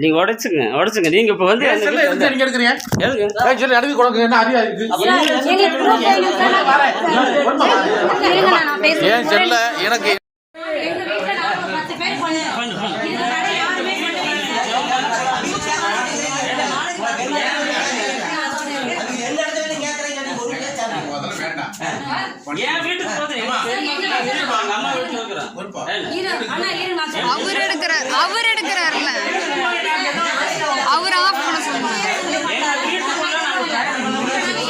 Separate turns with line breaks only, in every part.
நீங்க உடைச்சுங்க உடைச்சுங்க நீங்க இப்ப வந்து
நீங்க எடுக்கிறீங்க? அடுத்து கொடுங்க, என்ன. ஏன் செல்ல எனக்கு
எங்க வீட்டுல நாங்க ஒரு பத்து பேர் பண்ணோம். இதுல கடை யாருமே பண்ணல.
என் வீட்டுக்கு போகுது, அம்மா வீட்டுல இருக்கிறேன்.
அவர் எடுக்கிறார் அவர் எடுக்கிறார்ல அவர் ஆஃப் பண்ண சொல்லுங்க
எங்க வீட்டுக்குள்ள நான்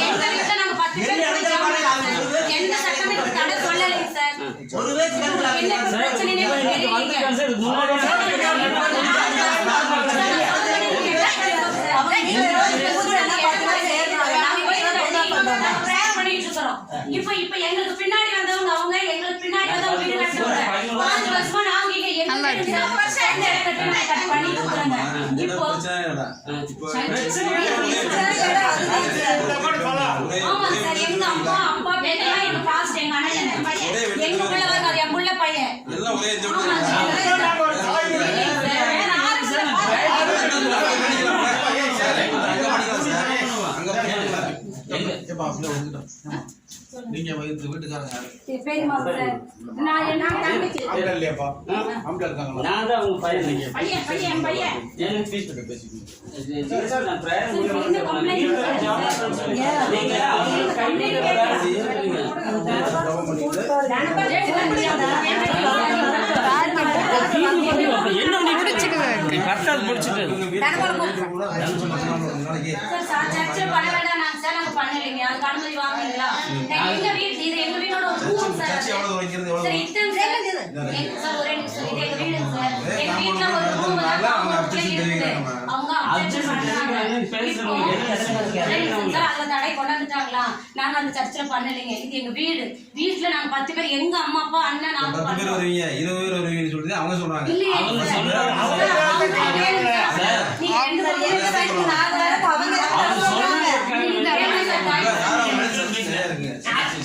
எங்க வீட்டுல நாங்க பத்து பேர் போய் ஜாமான் வாங்குறோம். எந்த சட்டமும் எனக்கு தடை சொல்லலைங்க சார். இப்ப இப்ப எங்களுக்கு பின்னாடி வந்தவங்க அவங்க எங்களுக்கு பின்னாடி வந்தவங்க வீடு கட்டுறவங்க பாஞ்சு வருஷமா நாங்க இங்க எங்க
நல்லா
வீடு இந்த இடத்துல பின்னாடி கட்டி பண்ணிட்டு இருக்காங்க இப்போ ஆமா சார். எங்க அம்மா அப்பா எல்லாம் எங்க பாஸ்ட் எங்க அண்ணன் எங்க பையன் எங்க பிள்ளை வந்து அது என் புள்ள பையன். ஆமா சார். வேற யாரும் சார்.
நீங்க வீட்டு- வீட்டுக்காரங்க
நான்
தான் உங்க பையன்.
பையன் பையன் பையன்.
எனக்கு ஃபீஸ் கட்ட கரெக்டா முடிச்சுட்டு
சார் சார் சர்ச்சில் பண்ண வேண்டாம் நாங்க சார் நாங்க பண்ணலைங்க. அதுக்கு அனுமதி வாங்குறீங்களா? எங்க வீடு இது எங்க வீடோட ஒரு ரூம் சார் சார். இத்தனை சார் எங்க சார் ஒரே நிமிஷம் இது எங்க வீடு சார். எங்க வீட்ல ஒரு ரூம் அவங்க சார் தடை கொண்டாந்துட்டாங்களா? நாங்க அந்த சர்ச்சில் பண்ணலைங்க. இது எங்க வீடு. வீட்டுல நாங்க பத்து பேர் எங்க அம்மா அப்பா அண்ணன் நாங்க
பத்து பேர் வருவீங்க. வருவீங்கன்னு அவங்க சொல்றாங்க.
அவங்க. சொல்றாங்க.
நீங்க வயசுக்கு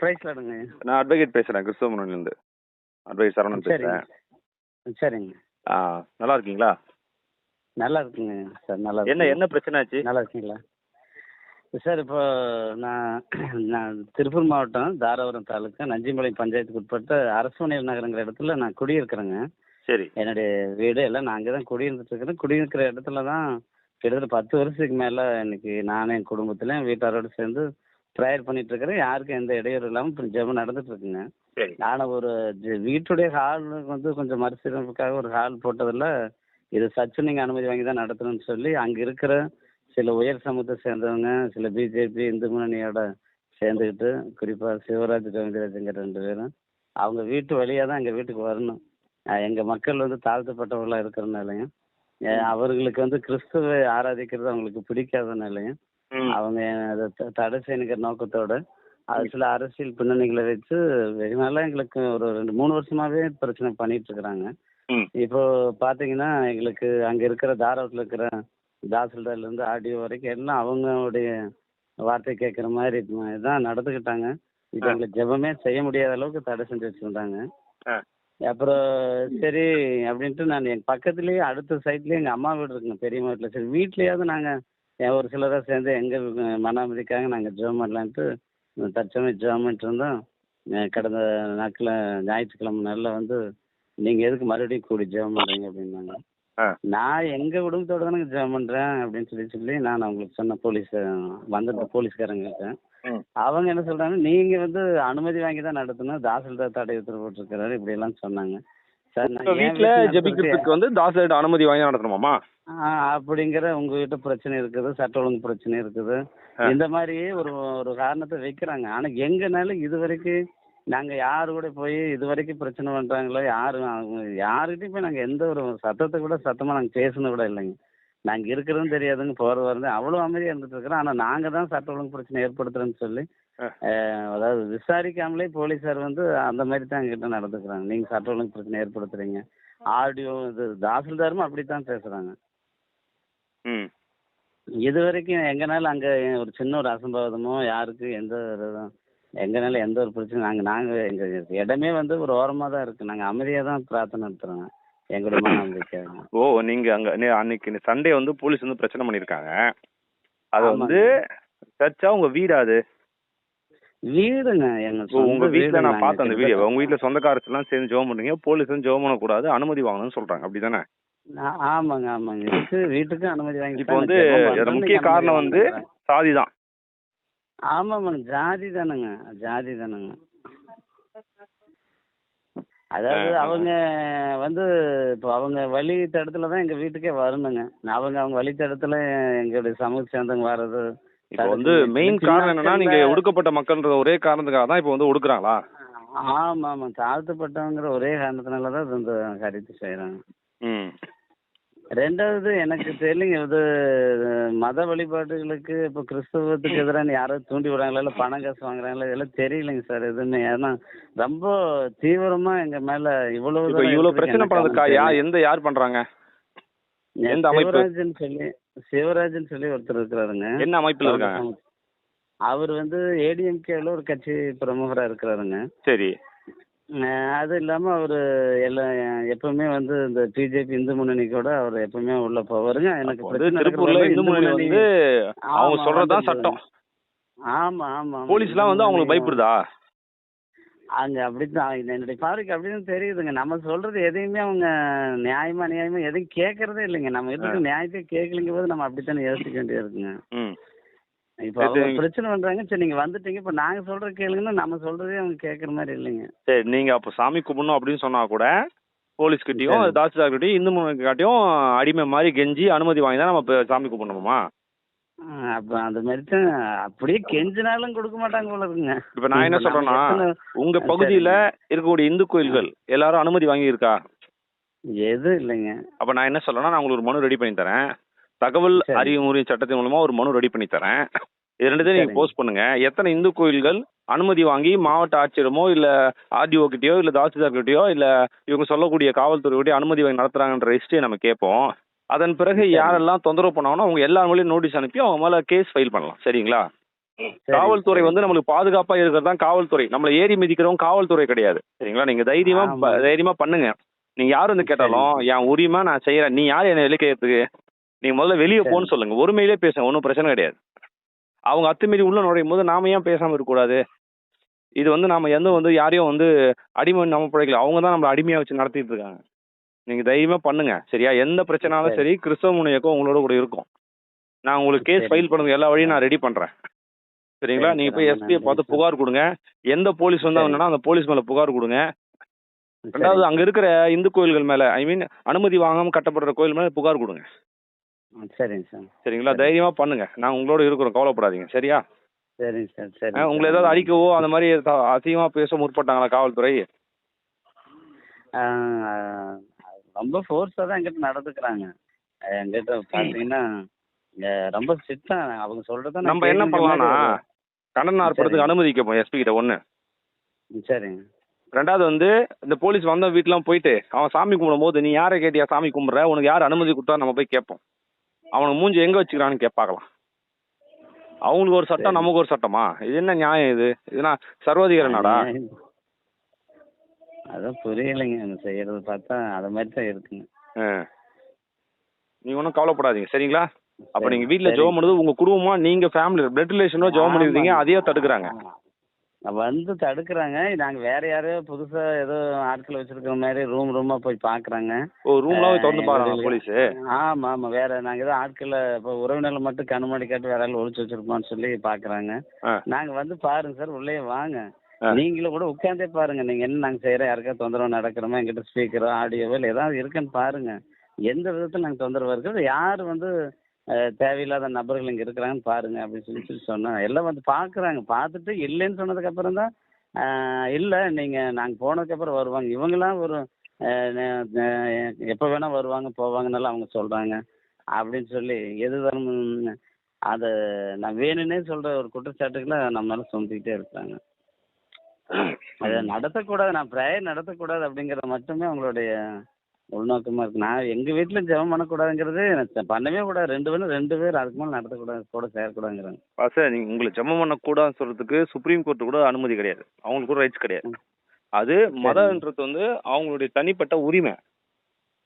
ப்ரைஸ்
லாடுங்க
நான் அட்வொகேட் பேசுகிறேன் கிறிஸ்தவமனிலேருந்து அட்வொகேட் சரவணன் பேசுகிறேன்
சரிங்க.
ஆ நல்லா இருக்கீங்களா?
நல்லா இருக்குங்க சார் நல்லா
என்ன. என்ன பிரச்சனை ஆச்சு?
நல்லா இருக்கீங்களா? சார் இப்போ நான் நான் திருப்பூர் மாவட்டம் தாராபுரம் தாலுக்கா நஞ்சிம்பாளையம் பஞ்சாயத்துக்கு உட்பட்ட அரசுமனையில் நகரங்கிற இடத்துல நான் குடியிருக்கிறேங்க.
சரி.
என்னுடைய வீடு எல்லாம் நான் அங்கே தான் குடியிருந்துட்டு இருக்கிறேன். குடியிருக்கிற இடத்துல தான் கிட்டத்தட்ட பத்து வருஷத்துக்கு மேலே இன்னைக்கு நானும் என் குடும்பத்தில் வீட்டாரோடு சேர்ந்து ப்ரேயர் பண்ணிட்டு இருக்கிறேன் யாருக்கும் எந்த இடையூறு இல்லாமல் இப்போ ஜெபம் நடந்துட்டு இருக்குங்க நான் ஒரு வீட்டுடைய ஹால் வந்து கொஞ்சம் மறுசீரமைப்புக்காக ஒரு ஹால் போட்டதில் இது சச்சு நீங்கள் அனுமதி வாங்கி தான் நடத்தணும்னு சொல்லி அங்கே இருக்கிற சில உயர் சமூகத்தை சேர்ந்தவங்க சில பிஜேபி இந்து முன்னணியோட சேர்ந்துக்கிட்டு குறிப்பாக சிவராஜ் ரவீந்திரஜங்கிற ரெண்டு பேரும் அவங்க வீட்டு வழியாக தான் எங்கள் வீட்டுக்கு வரணும். அஹ் எங்க மக்கள் வந்து தாழ்த்தப்பட்டவர்களாக இருக்கிறனாலையும் அவர்களுக்கு வந்து கிறிஸ்துவை ஆராதிக்கிறது அவங்களுக்கு பிடிக்காதனாலையும் அவங்க தடை செய்யணுங்கிற நோக்கத்தோட அது சில அரசியல் பின்னணிகளை வச்சு வெகு நாளா எங்களுக்கு ஒரு ரெண்டு மூணு வருஷமாவே பிரச்சனை பண்ணிட்டு இருக்கிறாங்க. இப்போ பாத்தீங்கன்னா எங்களுக்கு அங்க இருக்கிற தாராவத்தில் இருக்கிற தாசில்தார்ல இருந்து ஆடியோ வரைக்கும் எல்லாம் அவங்களுடைய வார்த்தை கேட்குற மாதிரி தான் நடந்துக்கிட்டாங்க. இப்போ. எங்களுக்கு ஜெபமே செய்ய முடியாத அளவுக்கு தடை செஞ்சு வச்சிருந்தாங்க. அப்புறம் சரி அப்படின்ட்டு நான் எங்க பக்கத்துலயே அடுத்த சைட்லயே எங்க அம்மா வீடு இருக்குங்க பெரியம்மா வீட்டுல. சரி வீட்லயாவது நாங்க ஒரு சிலராக சேர்ந்து எங்க வி- மன அமைதிக்காக நாங்க ஜெபம் பண்ணலான்ட்டு தற்சமயம் ஜெபம் பண்ணிட்டு இருந்தோம் கடந்த நாட்கள ஞாயிற்றுக்கிழமை நாளில் வந்து நீங்க எதுக்கு மறுபடியும் கூடி ஜெபம் பண்றீங்க அப்படின்னாங்க. நான் எங்க குடும்பத்தோட தானே ஜெபம் பண்றேன் அப்படின்னு சொல்லி சொல்லி நான் அவங்களுக்கு சொன்ன போலீஸ் வந்திருந்த போலீஸ்காரங்களுக்கு
ம்.
அவங்க என்ன சொல்றாங்க நீங்க வந்து அனுமதி வாங்கி தான் நடத்தணும் தாசில்தார் தடை உத்தரவு போட்டிருக்கிறாரு இப்படி எல்லாம் சொன்னாங்க.
வீட்டில் ஜெபிக்கிறதுக்கு வந்து தாசர்கிட்ட அனுமதி வாங்கி நடத்தணுமாமா
அப்படிங்கிற உங்ககிட்ட பிரச்சனை இருக்குது சட்ட ஒழுங்கு பிரச்சனை இருக்குது. இந்த மாதிரியே ஒரு ஒரு காரணத்தை வைக்கிறாங்க. ஆனா எங்கனால இது வரைக்கும் நாங்க யாரு கூட போய் இது வரைக்கும் பிரச்சனை பண்றாங்களோ யாரும் அவங்க யாருக்கிட்டையும் போய் நாங்க எந்த ஒரு சத்தத்தை கூட சத்தமா நாங்க பேசுனது கூட இல்லைங்க. நாங்க இருக்கிறதும் தெரியாதுங்க போறது வரது. அவ்வளவு அமைதியா இருந்துட்டு இருக்கிறோம். ஆனா நாங்க தான் சட்ட ஒழுங்கு பிரச்சனை ஏற்படுத்துறோம்னு சொல்லி அதாவது விசாரிக்காமலே போலீஸார் வந்து அந்த மாதிரி தான் எங்கிட்ட நடந்துக்கிறாங்க. நீங்க சட்ட ஒழுங்கு பிரச்சனை ஏற்படுத்துறீங்க. ஆடியோ இது தாசில்தாரும் அப்படித்தான் பேசுறாங்க. இது வரைக்கும் எங்கனால அங்க ஒரு சின்ன ஒரு அசம்பாவிதமோ யாருக்கு எந்த ஒரு இதுவும் எங்கனால எந்த ஒரு பிரச்சனை நாங்க நாங்க எங்க இடமே வந்து ஒரு ஓரமா தான் இருக்கு. நாங்க அமைதியா தான் பிரார்த்தனை நடத்துறோங்க எங்களுடைய மன நம்பிக்கையாக
ஓ நீங்க அங்க அன்னைக்கு சண்டே வந்து போலீஸ் வந்து பிரச்சனை பண்ணிருக்காங்க அது. வந்து சர்ச்சா உங்க வீடா அது?
வீடுங்க எங்க
உங்க
சொந்த
வீட்ல
வீடு
நான் பார்த்தேன் அந்த வீடியோ. உங்க வீட்ல சொந்தக்காரஸ் எல்லாம் சேர்ந்து ஜெபம் பண்றீங்க. போலீஸ் வந்து ஜெபம் பண்ணக்கூடாது. அனுமதி வாங்கணும்னு சொல்றாங்க. அப்படிதானே?
ஆமாங்க ஆமாங்க. வீட்டுக்கு அனுமதி வாங்கி
இப்போ வந்து முக்கிய காரணம் வந்து சாதி தான்.
ஆமாமாங்க ஜாதி தானுங்க. ஜாதி தானுங்க. அதாவது. அவங்க வந்து இப்போ அவங்க வழி தடத்துல தான் எங்க வீட்டுக்கே வரணுங்க. அவங்க அவங்க வழி தடத்துல எங்களுடைய சமூக சேர்ந்தவங்க வர்றது
இப்போ வந்து மெயின் காரணம் என்னன்னா நீங்க ஒடுக்கப்பட்ட மக்கள்ன்ற ஒரே காரணத்துக்காக தான் இப்போ வந்து ஒடுக்குறாங்களா?
ஆமா ஆமா. தாழ்த்தப்பட்டவங்கிற ஒரே காரணத்தினால தான் இந்த காரியத்தை செய்யறாங்க ரெண்டாவது எனக்கு தெரியலைங்க இது மத வழிபாடுகளுக்கு இப்போ கிறிஸ்தவத்துக்கு எதிராக யாரோ தூண்டி விடுறாங்களா இல்லை பணம் காசு வாங்குறாங்களா இதெல்லாம் தெரியலைங்க சார் எதுவுமே. ஏன்னா ரொம்ப தீவிரமா எங்க மேல இவ்வளவு
இவ்வளவு பிரச்சனை
காரணம்
யா. எந்த யார் பண்றாங்க? எந்த அமைப்பு?
சிவராஜன் சொல்லி சிவராஜன் சொல்லி ஒருத்தர் இருக்கிறாருங்க.
என்ன அமைப்புல இருக்காங்க?
அவர் வந்து ஏடிஎம்கேல ஒரு கட்சி பிரமுகரா இருக்கிறாருங்க.
சரி.
அது இல்லாம அவரு எல்லாம் எப்பவுமே வந்து இந்த பிஜேபி இந்து முன்னணிக்கூட அவர் எப்பவுமே உள்ள போவாருங்க. எனக்கு
திருப்பூர்ல இந்து முன்னணி வந்து அவங்க சொல்றதுதான் சட்டம்.
ஆமா ஆமா ஆமா.
போலீஸ்லாம் வந்து அவங்களுக்கு பயப்படுதா?
அங்க அப்படித்தான். என்னுடைய பார்வைக்கு அப்படிதான் தெரியுதுங்க. நம்ம சொல்றது எதையுமே அவங்க நியாயமா நியாயமா எதையும் கேட்கறதே இல்லைங்க. நம்ம எதுக்கு நியாயத்தை கேட்கலிங்க போது நம்ம அப்படித்தானே யோசிக்க வேண்டியது இருக்குங்க இப்போ பிரச்சனை பண்றாங்க. சரி நீங்க வந்துட்டீங்க. இப்போ நாங்க சொல்ற கேளுங்கன்னா நம்ம சொல்றதே அவங்க கேட்கற மாதிரி இல்லைங்க.
சரி நீங்க அப்போ சாமி கும்பிடணும் அப்படின்னு சொன்னா கூட போலீஸ் கிட்டயும்
சரி.
தாசில்தார் கிட்டயும் இந்து காட்டியும் அடிமை மாதிரி கெஞ்சி அனுமதி வாங்கி தான் நம்ம சாமி கும்பிடணுமா?
அப்ப அந்த மாதிரி தான் அப்படியே கெஞ்சினாலும் கொடுக்க மாட்டாங்க போல இருக்குங்க.
இப்ப நான் என்ன சொல்றேன்னா உங்க பகுதியில இருக்கக்கூடிய இந்து கோயில்கள் எல்லாரும் அனுமதி வாங்கி இருக்கா
எதுவும் இல்லைங்க.
அப்ப நான் என்ன சொல்றேன்னா நான் உங்களுக்கு ஒரு மனு ரெடி பண்ணி தரேன். தகவல். அறிவுமுறை சட்டத்தின் மூலமா ஒரு மனு ரெடி பண்ணி தரேன். இது ரெண்டுத்தையும் நீங்க. போஸ்ட் பண்ணுங்க. எத்தனை இந்து கோயில்கள் அனுமதி வாங்கி மாவட்ட ஆட்சியரமோ இல்ல ஆர்டிஓ கிட்டயோ இல்ல தாசில்தார் கிட்டயோ இல்ல இவங்க சொல்லக்கூடிய காவல்துறை கிட்டயோ அனுமதி வாங்கி நடத்துறாங்கன்ற ஹிஸ்டரியை நம்ம கேட்போம். அதன் பிறகு. யாரெல்லாம் தொந்தரவு பண்ணாங்கன்னா அவங்க எல்லா மேலேயும் நோட்டீஸ் அனுப்பி அவங்க மேல கேஸ் ஃபைல் பண்ணலாம். சரிங்களா?
சரி,
காவல்துறை. வந்து நம்மளுக்கு பாதுகாப்பா இருக்கிறது தான் காவல்துறை. நம்மள ஏறி மிதிக்கிறவங்க காவல்துறை கிடையாது. சரிங்களா? நீங்க தைரியமா தைரியமா பண்ணுங்க. நீங்க யார் வந்து கேட்டாலும் என் உரிமை நான் செய்யறேன் நீ யார் என்ன வெளிக்கிறதுக்கு நீங்க முதல்ல வெளியே. போன்னு சொல்லுங்க. ஒருமையிலே பேசுங்க. ஒன்றும் பிரச்சனை கிடையாது. அவங்க அத்துமீறி உள்ள நுழையும் போது நாம ஏன் பேசாம இருக்கக்கூடாது இது வந்து நாம எந்த வந்து யாரையும் வந்து அடிமை நம்ம பிழைக்கல. அவங்க தான் நம்மள அடிமையா வச்சு நடத்திட்டு இருக்காங்க. நீங்க தைரியமா பண்ணுங்க. சரியா? எந்த பிரச்சனாலும்
சரி.
கிறிஸ்தவ முனையக்கம் உங்களோட கூட இருக்கும். நான் உங்களுக்கு கேஸ். ஃபைல் பண்ணது எல்லா வழியும் நான் ரெடி பண்றேன். சரிங்களா?
சரி,
நீங்க போய் எஸ்பியை பார்த்து. புகார் கொடுங்க. எந்த போலீஸ் வந்து
சரி.
வந்தா அந்த போலீஸ் மேல புகார் கொடுங்க. ரெண்டாவது அங்க இருக்கிற இந்து கோயில்கள் மேல ஐ மீன் அனுமதி வாங்காம கட்டப்படுற கோயில் மேல புகார் கொடுங்க.
சரிங்க சார்
சரிங்களா?
சரி.
தைரியமா பண்ணுங்க. நான் உங்களோட இருக்கிறோம். கவலைப்படாதீங்க. சரியா?
சரிங்க சார் சரி
உங்களை ஏதாவது அடிக்கவோ அந்த மாதிரி அசிங்கமா பேச முற்பட்டாங்களா காவல்துறை?
ரொம்ப ஃபோர்ஸாக தான் எங்கிட்ட நடந்துக்கிறாங்க. எங்கிட்ட பார்த்தீங்கன்னா ரொம்ப ஸ்ட்ரிக்டா அவங்க சொல்றத
நம்ம என்ன பண்ணலாம்னா கண்டன ஆர்ப்பாட்டத்துக்கு அனுமதி கேட்போம் எஸ்பி கிட்ட ஒண்ணு.
சரிங்க.
ரெண்டாவது வந்து இந்த போலீஸ் வந்த வீட்டுலாம் போயிட்டு அவன் சாமி கும்பிடும் போது நீ யாரை கேட்டியா சாமி கும்பிட்ற? உனக்கு யார் அனுமதி கொடுத்தா நம்ம போய் கேட்போம். அவனுக்கு மூஞ்சி எங்க வச்சுக்கிறான்னு கேட்பாக்கலாம் அவங்களுக்கு ஒரு சட்டம். நமக்கு ஒரு சட்டமா? இது என்ன நியாயம் இது? இதுனா சர்வாதிகார நாடா?
அதான் புரியலைங்க செய்யறது பார்த்தா அது மாதிரி தான் இருக்குங்க
ஆ. நீங்க ஒன்றும் கவலைப்படாதீங்க சரிங்களா அப்ப நீங்க வீட்ல. ஜெபம் பண்ணுறது உங்க குடும்பமா நீங்க ஃபேமிலி பிளட் ரிலேஷனோ ஜெபம் பண்ணிருந்தீங்க
ஆமாங்க.
அதையே தடுக்கிறாங்க.
வந்து தடுக்கிறாங்க நாங்க வேற யாரையோ புதுசா ஏதோ ஆட்கள் வச்சிருக்கிற மாதிரி ரூம் ரூமா போய் பாக்குறாங்க
ஓ ரூம்லாம் போய் திறந்து
எங்களுக்கு-
போலீஸ்
ஆமா ஆமா வேற நாங்க ஏதோ ஆட்களை இப்போ உறவினர்களை மட்டும் கண்ணுமாடி காட்டி வேற ஆள் ஒழிச்சு வச்சிருப்போம்னு சொல்லி பாக்குறாங்க. நாங்க வந்து பாருங்க சார் உள்ளே வாங்க. நீங்களும் கூட உட்காந்தே பாருங்க. நீங்க என்ன நாங்க செய்யறோம் யாருக்கா தொந்தரவு நடக்கிறோமா எங்கிட்ட ஸ்பீக்கரோ ஆடியோவோ இல்லை ஏதாவது இருக்குன்னு பாருங்க. எந்த விதத்துல நாங்க தொந்தரவு இருக்கிறது யார் வந்து தேவையில்லாத நபர்கள் இங்க இருக்கிறாங்கன்னு பாருங்க அப்படின்னு சொல்லி சொல்லி சொன்னோம் எல்லாம் வந்து பாக்குறாங்க. பார்த்துட்டு இல்லைன்னு சொன்னதுக்கு அப்புறம் தான் இல்லை நாங்க போனதுக்கு அப்புறம் வருவாங்க. இவங்கெல்லாம் ஒரு எப்போ வேணா வருவாங்க போவாங்கன்னெல்லாம் அவங்க சொல்றாங்க. அப்படின்னு சொல்லி எது தரும் அதை நான் வேணும்னே சொல்ற ஒரு குற்றச்சாட்டுகளை நம்மளால மேலே சுமத்திக்கிட்டே அதை நடத்தக்கூடாது நான் ப்ரேயர் நடத்தக்கூடாது அப்படிங்கிறது மட்டுமே அவங்களுடைய உள்நோக்கமாக இருக்கு. நான் எங்கள் வீட்டில் ஜெபம் பண்ணக்கூடாதுங்கிறது பண்ணவே கூடாது. ரெண்டு பேரும் ரெண்டு பேர் அதுக்கு மேலே நடத்தக்கூடாது கூட சேரக்கூடாதுங்கிறாங்க
சார் நீங்கள் உங்களை ஜெபம் பண்ணக்கூடாதுன்னு சொல்கிறதுக்கு சுப்ரீம் கோர்ட்டு கூட அனுமதி கிடையாது. அவங்களுக்கு கூட ரைட்ஸ் கிடையாது. அது மதம்ன்றது வந்து அவங்களுடைய தனிப்பட்ட உரிமை.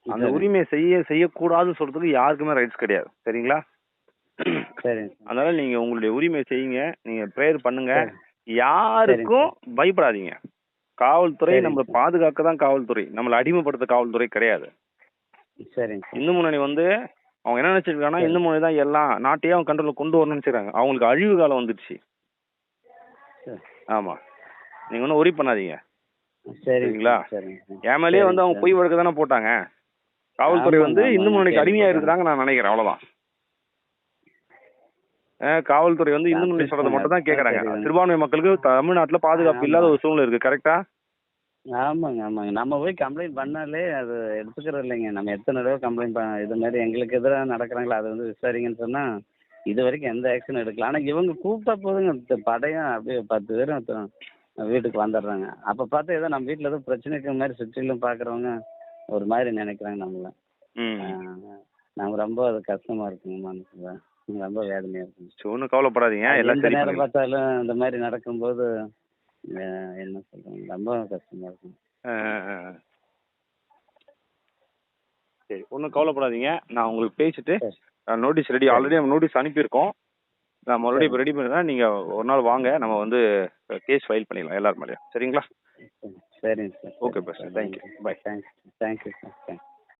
அந்த. உரிமையை செய்ய செய்யக்கூடாதுன்னு சொல்றதுக்கு யாருக்குமே ரைட்ஸ் கிடையாது. சரிங்களா?
சரிங்க. சார்
அதனால நீங்க உங்களுடைய உரிமையை செய்யுங்க. நீங்க ப்ரேயர் பண்ணுங்க. யாருக்கும் பயப்படாதீங்க. காவல்துறை நம்மளை. பாதுகாக்க தான் காவல்துறை. நம்மளை அடிமைப்படுத்த காவல்துறை கிடையாது. இந்து முன்னணி வந்து அவங்க என்ன நினைச்சிருக்காங்கன்னா இந்து முன்னணி தான் எல்லாம் நாட்டையே அவங்க கண்ட்ரோல் கொண்டு வரணும்னு நினைச்சிருக்காங்க. அவங்களுக்கு அழிவு காலம் வந்துடுச்சு. ஆமா. நீங்க ஒன்றும் ஒரி பண்ணாதீங்க.
சரிங்களா
சரிங்களா?
சரிங்க சார்.
என் மேலேயே வந்து அவங்க பொய் வழக்கு தானே போட்டாங்க. காவல்துறை வந்து இந்து முன்னணிக்கு அடிமையா. இருக்கிறாங்க நான் நினைக்கிறேன். அவ்வளவுதான். காவல்துறை வந்து இந்து முன்னணி சொல்றதை மட்டும் தான் கேக்குறாங்க. சிறுபான்மை மக்களுக்கு தமிழ்நாட்டுல பாதுகாப்பு இல்லாத ஒரு சூழ்நிலை இருக்கு. கரெக்டா
ஆமாங்க ஆமாங்க. நம்ம போய் கம்ப்ளைண்ட் பண்ணாலே அது எடுத்துக்கிறது இல்லைங்க. நம்ம எத்தனை தடவை கம்ப்ளைண்ட் பண்ண இது மாதிரி எங்களுக்கு எதிராக நடக்கிறாங்களோ அதை வந்து விசாரிங்கன்னு சொன்னா இது வரைக்கும் எந்த ஆக்ஷனும் எடுக்கல. ஆனால் இவங்க கூப்பிட்டா போதுங்க. படையும் அப்படியே பத்து பேரும் வீட்டுக்கு வந்துடுறாங்க. அப்போ பார்த்தா ஏதோ நம்ம வீட்டில் ஏதோ பிரச்சனை இருக்கிற மாதிரி சுற்றிலும் பார்க்குறவங்க ஒரு மாதிரி நினைக்கிறாங்க நம்மள.
ம்.
நமக்கு ரொம்ப அது கஷ்டமா இருக்குங்க மனசுல. ரொம்ப வேதனையா இருக்குங்க
சரி, ஒண்ணும் கவலைப்படாதீங்க. எல்லாம் சரி
நேரம். பார்த்தாலும் இந்த மாதிரி நடக்கும்போது என்ன சொல்றாங்க ரொம்ப கஷ்டமா இருக்கும்.
சரி ஒன்றும் கவலைப்படாதீங்க. நான் உங்களுக்கு பேசிட்டு
சரி.
நோட்டீஸ் ரெடி ஆல்ரெடி நம்ம நோட்டீஸ் அனுப்பியிருக்கோம். நான் மறுபடியும் இப்போ ரெடி பண்ணுறேன் நீங்கள் ஒரு நாள் வாங்க. நம்ம வந்து கேஸ் ஃபைல் பண்ணிடலாம் எல்லாரும் மேலேயும். சரிங்களா?
சரிங்க sir.
Boss. Thank you. Bye.
Thanks thank you sir thanks